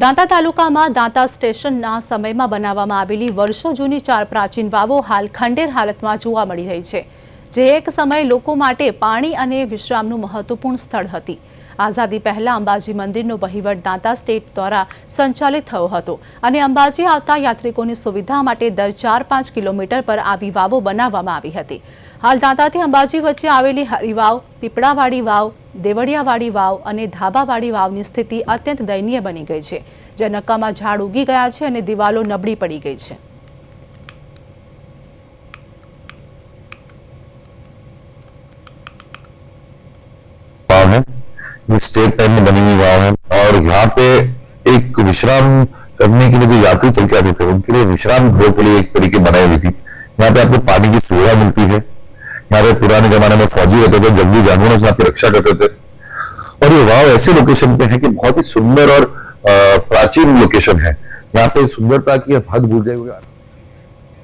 દાંતા તાલુકામાં દાંતા સ્ટેશનના સમયમાં બનાવવામાં આવેલી વર્ષો જૂની ચાર પ્રાચીન વાવો હાલ ખંડેર હાલતમાં જોવા મળી રહી છે. જે એક સમયે લોકો માટે પાણી અને વિશ્રામનું મહત્વપૂર્ણ સ્થળ હતી. આઝાદી પહેલા અંબાજી મંદિરનો વહીવટ દાંતા સ્ટેટ દ્વારા સંચાલિત થયો હતો. અને અંબાજી આવતા યાત્રિકોની સુવિધા માટે દર ચાર પાંચ કિલોમીટર પર આવી વાવો બનાવવામાં આવી હતી. હાલ દાંતાથી અંબાજી વચ્ચે આવેલી હરિવાવ, પીપળાવાડી વાવ, દેવળિયાવાડી વાવ અને ધાબાવાડી વાવની સ્થિતિ અત્યંત દયનીય બની ગઈ છે. જે નક્કામાં ઝાડ ઉગી ગયા છે અને દિવાલો નબળી પડી ગઈ છે. स्टेट टाइम में बनी हुई गाँव है। और यहाँ पे एक विश्राम करने के लिए जो यात्री चल के आते थे, उनके लिए विश्राम गृह के लिए एक तरीके बनाई हुई थी। यहाँ पे आपको पानी की सुविधा मिलती है। यहाँ पे पुराने जमाने में फौजी रहते थे, जंगली जानवरों से पे रक्षा करते थे। और ये गाँव ऐसे लोकेशन पे है कि बहुत ही सुंदर और प्राचीन लोकेशन है। यहाँ पे सुंदरता की हद भूल जाए